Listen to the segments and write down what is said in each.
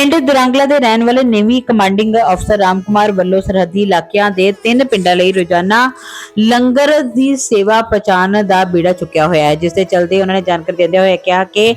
ਪਿੰਡ ਦੁਰੰਗਲਾ ਦੇ ਰਹਿਣ ਵਾਲੇ ਨੇਵੀ ਕਮਾਂਡਿੰਗ ਅਫਸਰ ਰਾਮਕੁਮਾਰ ਵੱਲੋਂ ਸਰਹੱਦੀ ਇਲਾਕਿਆਂ ਦੇ ਤਿੰਨ ਪਿੰਡਾਂ ਲਈ ਰੋਜ਼ਾਨਾ ਲੰਗਰ ਦੀ ਸੇਵਾ ਪਹੁੰਚਾਉਣ ਦਾ ਬੀੜਾ ਚੁੱਕਿਆ ਹੋਇਆ ਹੈ, ਜਿਸ ਦੇ ਚਲਦੇ ਉਹਨਾਂ ਨੇ ਜਾਣਕਾਰੀ ਦਿੰਦੇ ਹੋਏ ਕਿਹਾ ਕਿ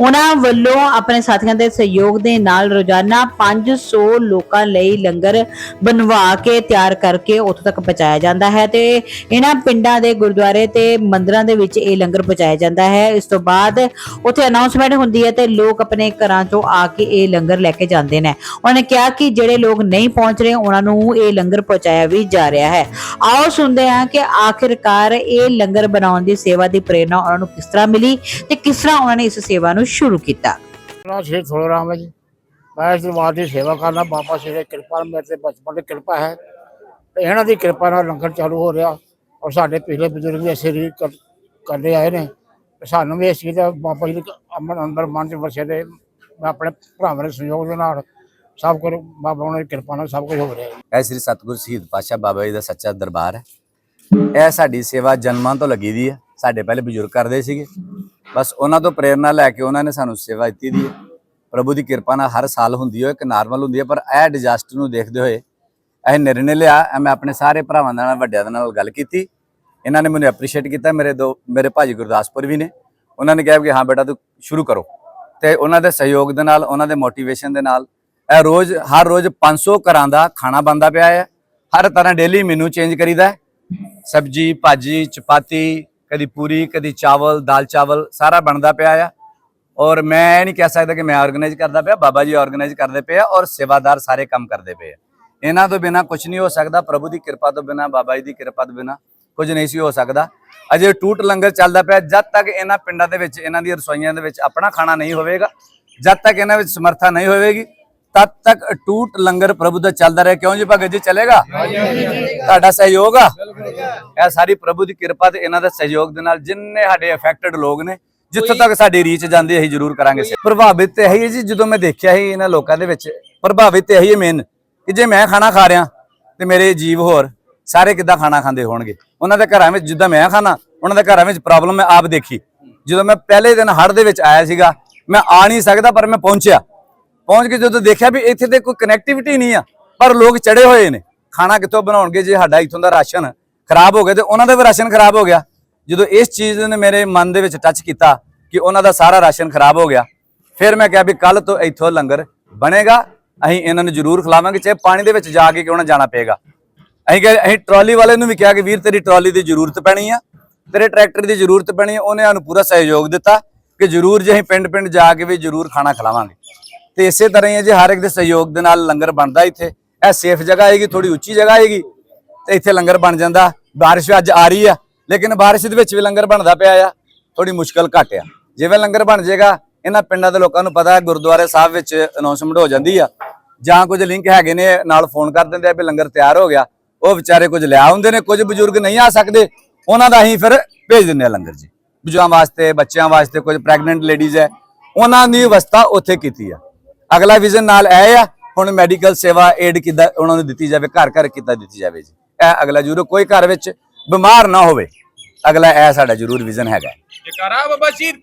ਉਹਨਾਂ ਵੱਲੋਂ ਆਪਣੇ ਸਾਥੀਆਂ ਦੇ ਸਹਿਯੋਗ ਦੇ ਨਾਲ ਰੋਜ਼ਾਨਾ 500 ਲੋਕਾਂ ਲਈ ਲੰਗਰ ਬਣਵਾ ਕੇ ਤਿਆਰ ਕਰਕੇ ਉੱਥੋਂ ਤੱਕ ਪਹੁੰਚਾਇਆ ਜਾਂਦਾ ਹੈ ਤੇ ਇਹਨਾਂ ਪਿੰਡਾਂ ਦੇ ਗੁਰਦੁਆਰੇ ਤੇ ਮੰਦਿਰਾਂ ਦੇ ਵਿੱਚ ਇਹ ਲੰਗਰ ਪਹੁੰਚਾਇਆ ਜਾਂਦਾ ਹੈ। ਇਸ ਤੋਂ ਬਾਅਦ ਉੱਥੇ ਅਨਾਉਂਸਮੈਂਟ ਹੁੰਦੀ ਹੈ ਤੇ ਲੋਕ ਆਪਣੇ ਘਰਾਂ ਤੋਂ ਆ ਕੇ ਇਹ ਲੰਗਰ ਲੈ ਕੇ ਜਾਂਦੇ ਨੇ। ਉਹਨੇ ਕਿਹਾ ਕਿ ਜਿਹੜੇ ਲੋਕ ਨਹੀਂ ਪਹੁੰਚ ਰਹੇ, ਉਹਨਾਂ ਨੂੰ ਇਹ ਲੰਗਰ ਪਹੁੰਚਾਇਆ ਵੀ ਜਾ ਰਿਹਾ ਹੈ। ਆਓ ਸੁਣਦੇ ਹਾਂ ਕਿ ਆਖਿਰਕਾਰ ਇਹ ਲੰਗਰ ਬਣਾਉਣ ਦੀ ਸੇਵਾ ਦੀ ਪ੍ਰੇਰਣਾ ਉਹਨਾਂ ਨੂੰ ਕਿਸ ਤਰ੍ਹਾਂ ਮਿਲੀ ਤੇ ਕਿਸ ਤਰ੍ਹਾਂ ਉਹਨਾਂ ਨੇ ਇਸ ਸੇਵਾ ਨੂੰ ਸ਼ੁਰੂ ਕੀਤਾ। ਮੇਰਾ ਸ਼੍ਰੀ ਥੋੜਾ ਜੀ। ਮੈਂ ਇਸ ਦਰਬਾਰ ਦੀ ਸੇਵਾ ਕਰਨਾ ਬਾਬਾ ਸ਼੍ਰੀ ਕਿਰਪਾ, ਮੇਰੇ ਤੇ ਬਚਪਨ ਦੀ ਕਿਰਪਾ ਹੈ। ਇਹਨਾਂ ਦੀ ਕਿਰਪਾ ਨਾਲ ਲੰਗਰ ਚਾਲੂ ਹੋ ਰਿਹਾ ਔਰ ਸਾਡੇ ਪਿਛਲੇ ਬਜ਼ੁਰਗ ਵੀ ਇਸੇ ਰੀ ਕਰਦੇ ਆਏ ਨੇ। ਸਾਨੂੰ ਵੀ ਇਸ ਚੀਜ਼ ਦਾ ਬਾਬਾ ਜੀ ਦੇ ਅੰਦਰ ਮਨ ਚ ਵਸੇ ਦੇ ਮੈਂ ਆਪਣੇ ਭਰਾਵਾਂ ਦੇ ਸਹਿਯੋਗ ਦੇ ਨਾਲ ਸਭ ਕੁਝ ਬਾਬਾ ਉਹਨਾਂ ਦੀ ਕਿਰਪਾ ਨਾਲ ਸਭ ਕੁਝ ਹੋ ਰਿਹਾ ਹੈ। ਇਹ ਸ੍ਰੀ ਸਤਿਗੁਰ ਸ਼ਹੀਦ ਪਾਤਸ਼ਾਹ ਬਾਬਾ ਜੀ ਦਾ ਸੱਚਾ ਦਰਬਾਰ ਹੈ। ਇਹ ਸਾਡੀ ਸੇਵਾ ਜਨਮਾਂ ਤੋਂ ਲੱਗੀ ਦੀ ਹੈ। ਸਾਡੇ ਪਹਿਲੇ ਬਜ਼ੁਰਗ ਕਰਦੇ ਸੀਗੇ। ਬਸ ਉਹਨਾਂ ਤੋਂ ਪ੍ਰੇਰਣਾ ਲੈ ਕੇ ਉਹਨਾਂ ਨੇ ਸਾਨੂੰ ਸੇਵਾ ਦਿੱਤੀ ਦੀ ਹੈ। ਪ੍ਰਭੂ ਦੀ ਕਿਰਪਾ ਨਾਲ ਹਰ ਸਾਲ ਹੁੰਦੀ ਹੈ ਇੱਕ ਨਾਰਮਲ ਹੁੰਦੀ ਹੈ, ਪਰ ਇਹ ਡਿਜ਼ਾਸਟਰ ਨੂੰ ਦੇਖਦੇ ਹੋਏ ਇਹ ਨਿਰਣੇ ਲਿਆ। ਇਹ ਮੈਂ ਆਪਣੇ ਸਾਰੇ ਭਰਾਵਾਂ ਦੇ ਨਾਲ, ਵੱਡਿਆਂ ਦੇ ਨਾਲ ਗੱਲ ਕੀਤੀ। ਇਹਨਾਂ ਨੇ ਮੈਨੂੰ ਐਪਰੀਸ਼ੀਏਟ ਕੀਤਾ। ਮੇਰੇ ਦੋ, ਮੇਰੇ ਭਾਜੀ ਗੁਰਦਾਸਪੁਰ ਵੀ ਨੇ। ਉਹਨਾਂ ਨੇ ਕਿਹਾ ਕਿ ਹਾਂ ਬੇਟਾ, ਤੂੰ ਸ਼ੁਰੂ ਕਰੋ। ਤੇ ਉਹਨਾਂ ਦੇ ਸਹਿਯੋਗ ਦੇ ਨਾਲ, ਉਹਨਾਂ ਦੇ ਮੋਟੀਵੇਸ਼ਨ ਦੇ ਨਾਲ, ਇਹ ਰੋਜ਼, ਹਰ ਰੋਜ਼ 500 ਘਰਾਂ ਦਾ ਖਾਣਾ ਬਣਦਾ ਪਿਆ ਹੈ। ਹਰ ਤਰ੍ਹਾਂ ਡੇਲੀ ਮੈਨੂ ਚੇਂਜ ਕਰੀਦਾ ਸਬਜੀ, ਭਾਜੀ, ਚਪਾਤੀ, ਕਦੀ ਪੂਰੀ, ਕਦੀ ਚਾਵਲ, ਦਾਲ ਚਾਵਲ, ਸਾਰਾ ਬਣਦਾ ਪਿਆ ਆ। ਔਰ ਮੈਂ ਇਹ ਨਹੀਂ ਕਹਿ ਸਕਦਾ ਕਿ ਮੈਂ ਆਰਗੇਨਾਈਜ਼ ਕਰਦਾ ਪਿਆ, ਬਾਬਾ ਜੀ ਆਰਗੇਨਾਈਜ਼ ਕਰਦੇ ਪਏ ਆ ਔਰ ਸੇਵਾਦਾਰ ਸਾਰੇ ਕੰਮ ਕਰਦੇ ਪਏ ਆ। ਇਹਨਾਂ ਤੋਂ ਬਿਨਾ ਕੁਝ ਨਹੀਂ ਹੋ ਸਕਦਾ, ਪ੍ਰਭੂ ਦੀ ਕਿਰਪਾ ਤੋਂ ਬਿਨਾ, ਬਾਬਾ ਜੀ ਦੀ ਕਿਰਪਾ ਤੋਂ ਬਿਨਾ ਕੁਝ ਨਹੀਂ ਸੀ ਹੋ ਸਕਦਾ। ਅਜੇ ਟੂਟ ਲੰਗਰ ਚੱਲਦਾ ਪਿਆ, ਜਦ ਤੱਕ ਇਹਨਾਂ ਪਿੰਡਾਂ ਦੇ ਵਿੱਚ, ਇਹਨਾਂ ਦੀਆਂ ਰਸੋਈਆਂ ਦੇ ਵਿੱਚ ਆਪਣਾ ਖਾਣਾ ਨਹੀਂ ਹੋਵੇਗਾ, ਜਦ ਤੱਕ ਇਹਨਾਂ ਵਿੱਚ ਸਮਰੱਥਾ ਨਹੀਂ ਹੋਵੇਗੀ, ਤਦ ਤੱਕ ਟੂਟ ਲੰਗਰ ਪ੍ਰਭੂ ਦਾ ਚੱਲਦਾ ਰਹੇ। ਕਿਉਂ ਜੀ ਭਗਤ ਜੀ, ਚੱਲੇਗਾ? ਤੁਹਾਡਾ ਸਹਿਯੋਗ ਆ। ਇਹ ਸਾਰੀ ਪ੍ਰਭੂ ਦੀ ਕਿਰਪਾ ਤੇ ਇਹਨਾਂ ਦਾ ਸਹਿਯੋਗ ਦੇ ਨਾਲ ਜਿੰਨੇ ਸਾਡੇ ਅਫੈਕਟਡ ਲੋਕ ਨੇ, ਜਿੱਥੋਂ ਤੱਕ ਸਾਡੀ ਰੀਚ ਜਾਂਦੀ ਅਸੀਂ ਜ਼ਰੂਰ ਕਰਾਂਗੇ। ਪ੍ਰਭਾਵਿਤ ਤੇ ਇਹੀ ਹੈ ਜੀ, ਜਦੋਂ ਮੈਂ ਦੇਖਿਆ ਸੀ ਇਹਨਾਂ ਲੋਕਾਂ ਦੇ ਵਿੱਚ, ਪ੍ਰਭਾਵਿਤ ਤੇ ਇਹੀ ਹੈ ਮੇਨ ਕਿ ਜੇ ਮੈਂ ਖਾਣਾ ਖਾ ਰਿਹਾ ਤੇ ਮੇਰੇ ਜੀਵ ਹੋਰ ਸਾਰੇ ਕਿੱਦਾਂ ਖਾਣਾ ਖਾਂਦੇ ਹੋਣਗੇ? ਉਹਨਾਂ ਦੇ ਘਰਾਂ ਵਿੱਚ ਜਿੱਦਾਂ ਮੈਂ ਖਾਣਾ ਉਹਨਾਂ ਦੇ ਘਰਾਂ ਵਿੱਚ ਪ੍ਰੋਬਲਮ ਮੈਂ ਆਪ ਦੇਖੀ। ਜਦੋਂ ਮੈਂ ਪਹਿਲੇ ਦਿਨ ਹੜ ਦੇ ਵਿੱਚ ਆਇਆ ਸੀਗਾ, ਮੈਂ ਆ ਨਹੀਂ ਸਕਦਾ, ਪਰ ਮੈਂ ਪਹੁੰਚਿਆ। ਪਹੁੰਚ ਕੇ ਜਦੋਂ ਦੇਖਿਆ ਵੀ ਇੱਥੇ ਤੇ ਕੋਈ ਕਨੈਕਟੀਵਿਟੀ ਨਹੀਂ ਆ, ਪਰ ਲੋਕ ਚੜੇ ਹੋਏ ਨੇ। ਖਾਣਾ ਕਿੱਥੋਂ ਬਣਾਉਣਗੇ ਜੇ ਸਾਡਾ ਇੱਥੋਂ ਦਾ ਰਾਸ਼ਨ ਖਰਾਬ ਹੋ ਗਿਆ, ਤੇ ਉਹਨਾਂ ਦਾ ਵੀ ਰਾਸ਼ਨ ਖਰਾਬ ਹੋ ਗਿਆ। ਜਦੋਂ ਇਸ ਚੀਜ਼ ਨੇ ਮੇਰੇ ਮਨ ਦੇ ਵਿੱਚ ਟੱਚ ਕੀਤਾ ਕਿ ਉਹਨਾਂ ਦਾ ਸਾਰਾ ਰਾਸ਼ਨ ਖਰਾਬ ਹੋ ਗਿਆ, ਫਿਰ ਮੈਂ ਕਿਹਾ ਵੀ ਕੱਲ ਤੋਂ ਇੱਥੋਂ ਲੰਗਰ ਬਣੇਗਾ। ਅਸੀਂ ਇਹਨਾਂ ਨੂੰ ਜ਼ਰੂਰ ਖਿਲਾਵਾਂਗੇ, ਚਾਹੇ ਪਾਣੀ ਦੇ ਵਿੱਚ ਜਾ ਕੇ ਕਿਉਂ ਨਾ ਜਾਣਾ ਪਏਗਾ। ਅਸੀਂ ਕਿਹਾ, ਅਸੀਂ ਟਰਾਲੀ ਵਾਲੇ ਨੂੰ ਵੀ ਕਿਹਾ ਕਿ ਵੀਰ, ਤੇਰੀ ਟਰਾਲੀ ਦੀ ਜ਼ਰੂਰਤ ਪੈਣੀ ਆ। ਤੇਰੇ ਟਰੈਕਟਰ ਦੀ ਜ਼ਰੂਰਤ ਪੈਣੀ ਆ। ਉਹਨੇ ਸਾਨੂੰ ਪੂਰਾ ਸਹਿਯੋਗ ਦਿੱਤਾ ਕਿ ਜ਼ਰੂਰ ਜੇ ਅਸੀਂ ਪਿੰਡ ਪਿੰਡ ਜਾ ਕੇ ਵੀ ਜ਼ਰੂਰ ਖਾਣਾ ਖਿਲਾਵਾਂਗੇ। ਤੇ ਇਸੇ ਤਰ੍ਹਾਂ ਹੀ ਹੈ ਜੀ ਹਰ ਇੱਕ ਦੇ ਸਹਿਯੋਗ ਦੇ ਨਾਲ ਲੰਗਰ ਬਣਦਾ ਇੱਥੇ। ਇਹ ਸੇਫ ਜਗ੍ਹਾ ਹੈਗੀ ਥੋੜੀ ਉੱਚੀ ਜਗ੍ਹਾ ਹੈਗੀ, ਤੇ ਇੱਥੇ ਲੰਗਰ ਬਣ ਜਾਂਦਾ। ਬਾਰਿਸ਼ ਵੀ ਅੱਜ ਆ ਰਹੀ ਆ, ਲੇਕਿਨ ਬਾਰਿਸ਼ ਦੇ ਵਿੱਚ ਵੀ ਲੰਗਰ ਬਣਦਾ ਪਿਆ ਆ। ਥੋੜੀ ਮੁਸ਼ਕਲ ਘੱਟ ਆ। ਜਿਵੇਂ ਲੰਗਰ ਬਣ ਜਾਏਗਾ, ਇਹਨਾਂ ਪਿੰਡਾਂ ਦੇ ਲੋਕਾਂ ਨੂੰ ਪਤਾ ਗੁਰਦੁਆਰੇ ਸਾਹਿਬ ਵਿੱਚ ਅਨਾਉਂਸਮੈਂਟ ਹੋ ਜਾਂਦੀ ਆ। ਜਾਂ ਕੁਝ ਲਿੰਕ ਹੈਗੇ ਨੇ, ਨਾਲ ਫੋਨ ਕਰ ਦਿੰਦੇ ਆ ਵੀ ਲੰਗਰ ਤਿਆਰ ਹੋ ਗਿਆ। ਉਹ ਵਿਚਾਰੇ ਕੁਝ ਲਿਆ ਹੁੰਦੇ ਨੇ, ਕੁਝ ਬਜ਼ੁਰਗ ਨਹੀਂ ਆ ਸਕਦੇ, ਉਹਨਾਂ ਦਾ ਅਸੀਂ ਫਿਰ ਭੇਜ ਦਿੰਦੇ ਆ ਲੰਗਰ ਜੀ। ਬਜ਼ੁਰਗਾਂ ਵਾਸਤੇ, ਬੱਚਿਆਂ ਵਾਸਤੇ, ਕੁਝ ਪ੍ਰੈਗਨੈਂਟ ਲੇਡੀਜ਼ ਹੈ, ਉਹਨਾਂ ਦੀ ਵਿਵਸਥਾ ਉੱਥੇ ਕੀਤੀ ਆ। ਅਗਲਾ ਵਿਜ਼ਨ ਨਾਲ ਇਹ ਆ, ਹੁਣ ਮੈਡੀਕਲ ਸੇਵਾ ਏਡ ਕਿੱਦਾਂ ਉਹਨਾਂ ਨੂੰ ਦਿੱਤੀ ਜਾਵੇ, ਘਰ ਘਰ ਕਿੱਦਾਂ ਦਿੱਤੀ ਜਾਵੇ ਜੀ। ਇਹ ਅਗਲਾ ਜ਼ਰੂਰ ਕੋਈ ਘਰ ਵਿੱਚ ਬਿਮਾਰ ਨਾ ਹੋਵੇ। ਅਗਲਾ ਇਹ ਸਾਡਾ ਜ਼ਰੂਰ ਵਿਜ਼ਨ ਹੈਗਾ। ਜਕਾਰਾ ਬਾਬਾ ਸ਼ਹੀਦ